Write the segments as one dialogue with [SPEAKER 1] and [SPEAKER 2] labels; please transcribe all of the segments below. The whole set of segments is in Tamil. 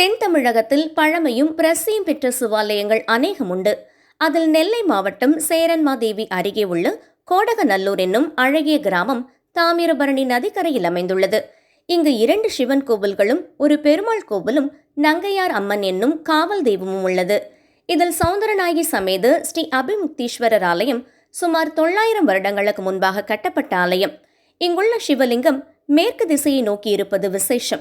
[SPEAKER 1] தென் தமிழகத்தில் பழமையும் பிரசியும் பெற்ற சிவாலயங்கள் அநேகம் உண்டு அதில் நெல்லை மாவட்டம் சேரன்மாதேவி அருகே உள்ள கோடகநல்லூர் என்னும் அழகிய கிராமம் தாமிரபரணி நதிக்கரையில் அமைந்துள்ளது. இங்கு இரண்டு சிவன் கோவில்களும் ஒரு பெருமாள் கோவிலும் நங்கையார் அம்மன் என்னும் காவல் தெய்வமும் உள்ளது. இதில் சௌந்தரநாயகி சமேத ஸ்ரீ அபிமுக்தீஸ்வரர் ஆலயம் சுமார் தொள்ளாயிரம் வருடங்களுக்கு முன்பாக கட்டப்பட்ட ஆலயம். இங்குள்ள சிவலிங்கம் மேற்கு திசையை நோக்கி இருப்பது விசேஷம்.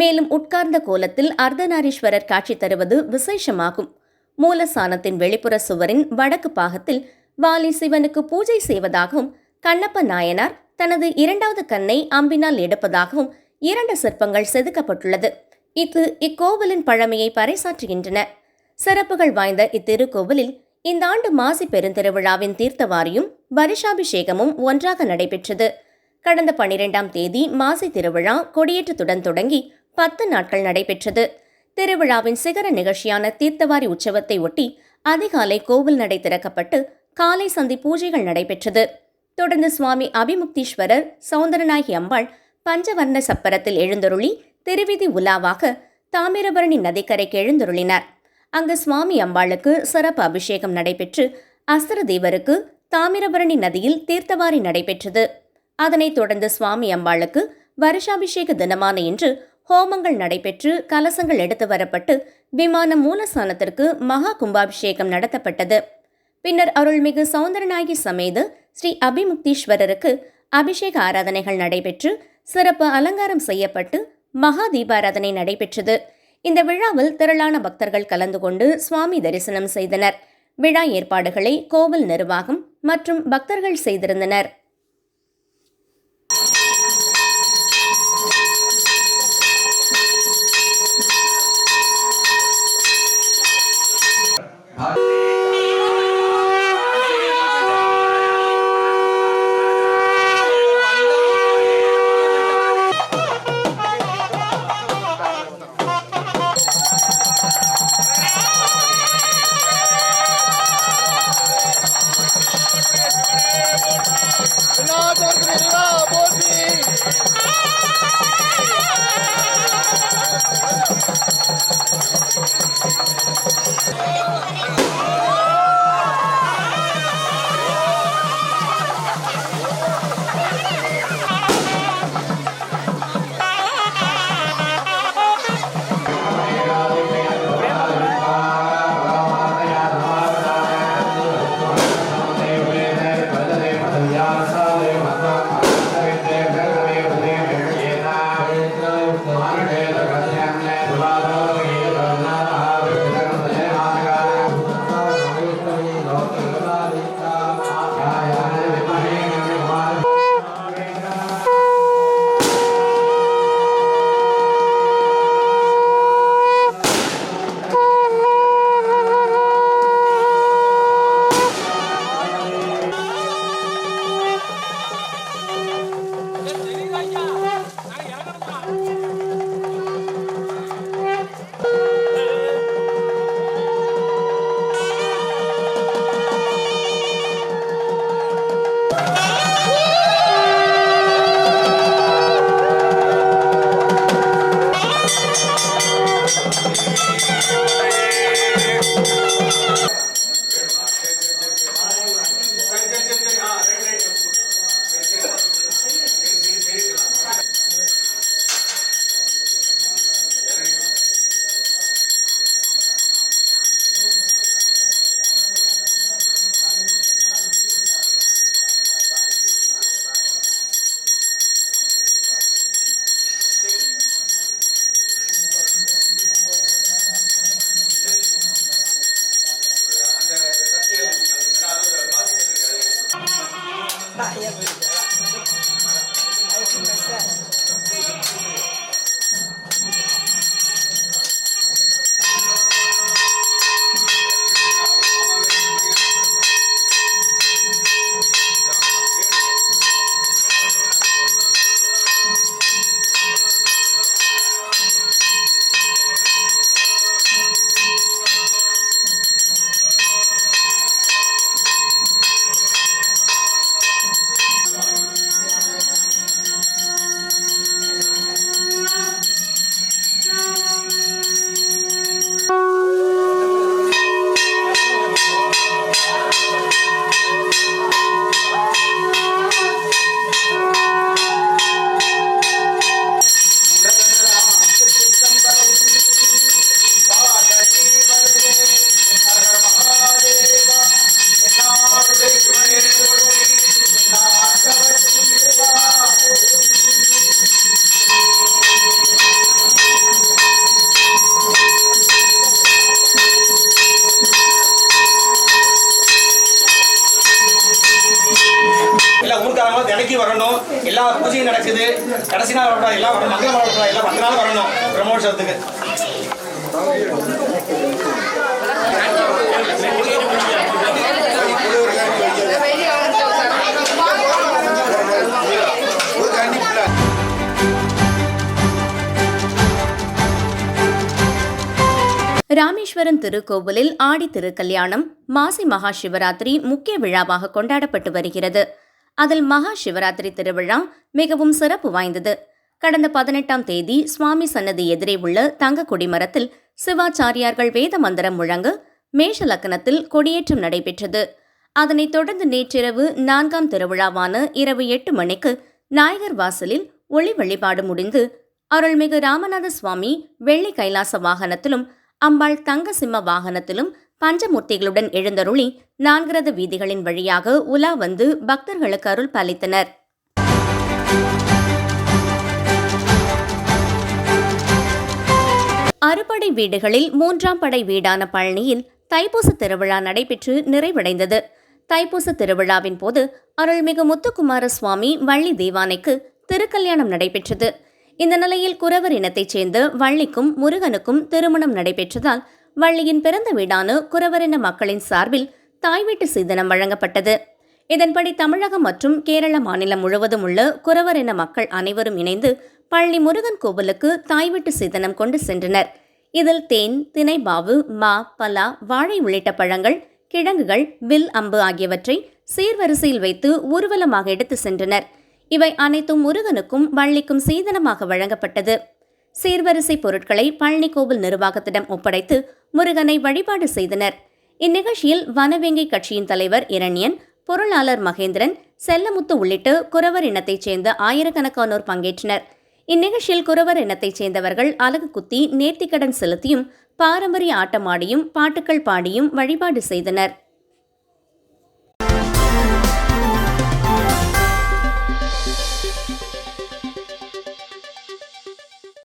[SPEAKER 1] மேலும் உட்கார்ந்த கோலத்தில் அர்த்தநாரீஸ்வரர் காட்சி தருவது விசேஷமாகும். மூலசானத்தின் வெளிப்புற சுவரின் வடக்கு பாகத்தில் வாலி சிவனுக்கு பூஜை செய்வதாகவும் கண்ணப்ப நாயனார் தனது இரண்டாவது கண்ணை அம்பினால் எடுப்பதாகவும் இரண்டு சிற்பங்கள் செதுக்கப்பட்டுள்ளது. இது இக்கோவிலின் பழமையை பறைசாற்றுகின்றன. சிறப்புகள் வாய்ந்த இத்திருக்கோவிலில் இந்த ஆண்டு மாசி பெருந்திருவிழாவின் தீர்த்தவாரியும் வருஷாபிஷேகமும் ஒன்றாக நடைபெற்றது. கடந்த பனிரெண்டாம் தேதி மாசி திருவிழா கொடியேற்றத்துடன் தொடங்கி பத்து நாட்கள் நடைபெற்றது. திருவிழாவின் சிகர நிகழ்ச்சியான தீர்த்தவாரி உற்சவத்தை ஒட்டி அதிகாலை கோவில் நடை திறக்கப்பட்டு காலை சந்தி பூஜைகள் நடைபெற்றது. தொடர்ந்து சுவாமி அபிமுக்தீஸ்வரர் சௌந்தரநாயகி அம்பாள் பஞ்சவர்ண சப்பரத்தில் எழுந்தருளி திருவிதி உலாவாக தாமிரபரணி நதிக்கரைக்கு எழுந்தருளினார். அங்கு சுவாமி அம்பாளுக்கு சிறப்பு அபிஷேகம் நடைபெற்று அஸ்திர தேவருக்கு தாமிரபரணி நதியில் தீர்த்தவாரி நடைபெற்றது. அதனைத் தொடர்ந்து சுவாமி அம்பாளுக்கு வருஷாபிஷேக தினமான இன்று ஹோமங்கள் நடைபெற்று கலசங்கள் எடுத்து வரப்பட்டு விமான மூலஸ்தானத்திற்கு மகா கும்பாபிஷேகம் நடத்தப்பட்டது. பின்னர் அருள்மிகு சௌந்தரநாயகி சமேது ஸ்ரீ அபிமுக்தீஸ்வரருக்கு அபிஷேக ஆராதனைகள் நடைபெற்று சிறப்பு அலங்காரம் செய்யப்பட்டு மகா தீபாராதனை நடைபெற்றது. இந்த விழாவில் திரளான பக்தர்கள் கலந்து கொண்டு சுவாமி தரிசனம் செய்தனர். விழா ஏற்பாடுகளை கோவில் நிர்வாகம் மற்றும் பக்தர்கள் செய்திருந்தனர்.
[SPEAKER 2] எல்லா பூஜையும் நடக்குது. கடைசி நாள் வரக்கூடாது எல்லாம் வரணும் மங்கள வரக்கூடாது எல்லாம் பத்து நாள் வரணும். பிரம்மோற்சவத்துக்கு
[SPEAKER 1] ராமேஸ்வரம் திருக்கோவிலில் ஆடி திருக்கல்யாணம் மாசி மகா சிவராத்திரி முக்கிய விழாவாக கொண்டாடப்பட்டு வருகிறது. அதில் மகா சிவராத்திரி திருவிழா மிகவும் சிறப்பு வாய்ந்தது. கடந்த பதினெட்டாம் தேதி சுவாமி சன்னதி எதிரே உள்ள தங்க கொடிமரத்தில் சிவாச்சாரியார்கள் வேத மந்திரம் முழங்க மேஷ லக்கணத்தில் கொடியேற்றம் நடைபெற்றது. அதனைத் தொடர்ந்து நேற்றிரவு நான்காம் திருவிழாவான இரவு எட்டு மணிக்கு நாயகர் வாசலில் ஒளி வழிபாடு முடிந்து அருள்மிகு ராமநாத சுவாமி வெள்ளி கைலாச வாகனத்திலும் அம்பாள் தங்க சிம்ம வாகனத்திலும் பஞ்சமூர்த்திகளுடன் எழுந்தருளி நான்கிறது வீதிகளின் வழியாக உலா வந்து பக்தர்களுக்கு அருள் பாலித்தனர். அறுபடை வீடுகளில் மூன்றாம் படை வீடான பழனியில் தைப்பூச திருவிழா நடைபெற்று நிறைவடைந்தது. தைப்பூச திருவிழாவின் போது அருள்மிகு முத்துக்குமார சுவாமி வள்ளி தேவானைக்கு திருக்கல்யாணம் நடைபெற்றது. இந்த நிலையில் குறவர் இனத்தைச் சேர்ந்த வள்ளிக்கும் முருகனுக்கும் திருமணம் நடைபெற்றதால் வள்ளியின் பிறந்த வீடான குறவரின மக்களின் சார்பில் தாய் வீட்டு சீதனம் வழங்கப்பட்டது. இதன்படி தமிழகம் மற்றும் கேரள மாநிலம் முழுவதும் உள்ள குறவர் மக்கள் அனைவரும் இணைந்து பழனி முருகன் கோவிலுக்கு தாய் வீட்டு சீதனம் கொண்டு சென்றனர். இதில் தேன் திணைபாவு மா பலா வாழை உள்ளிட்ட பழங்கள் கிழங்குகள் வில் அம்பு ஆகியவற்றை சீர்வரிசையில் வைத்து ஊர்வலமாக எடுத்து சென்றனர். இவை அனைத்தும் முருகனுக்கும் வள்ளிக்கும் சீதனமாக வழங்கப்பட்டது. சீர்வரிசை பொருட்களை பழனி கோவில் நிர்வாகத்திடம் ஒப்படைத்து முருகனை வழிபாடு செய்தனர். இந்நிகழ்ச்சியில் வனவேங்கை கட்சியின் தலைவர் இரண்யன் பொருளாளர் மகேந்திரன் செல்லமுத்து உள்ளிட்ட குறவர் இனத்தைச் சேர்ந்த ஆயிரக்கணக்கானோர் பங்கேற்றனர். இந்நிகழ்ச்சியில் குறவர் இனத்தைச் சேர்ந்தவர்கள் அலகு குத்தி நேர்த்திக்கடன் செலுத்தியும் பாரம்பரிய ஆட்டமாடியும் பாட்டுக்கள் பாடியும் வழிபாடு செய்தனர்.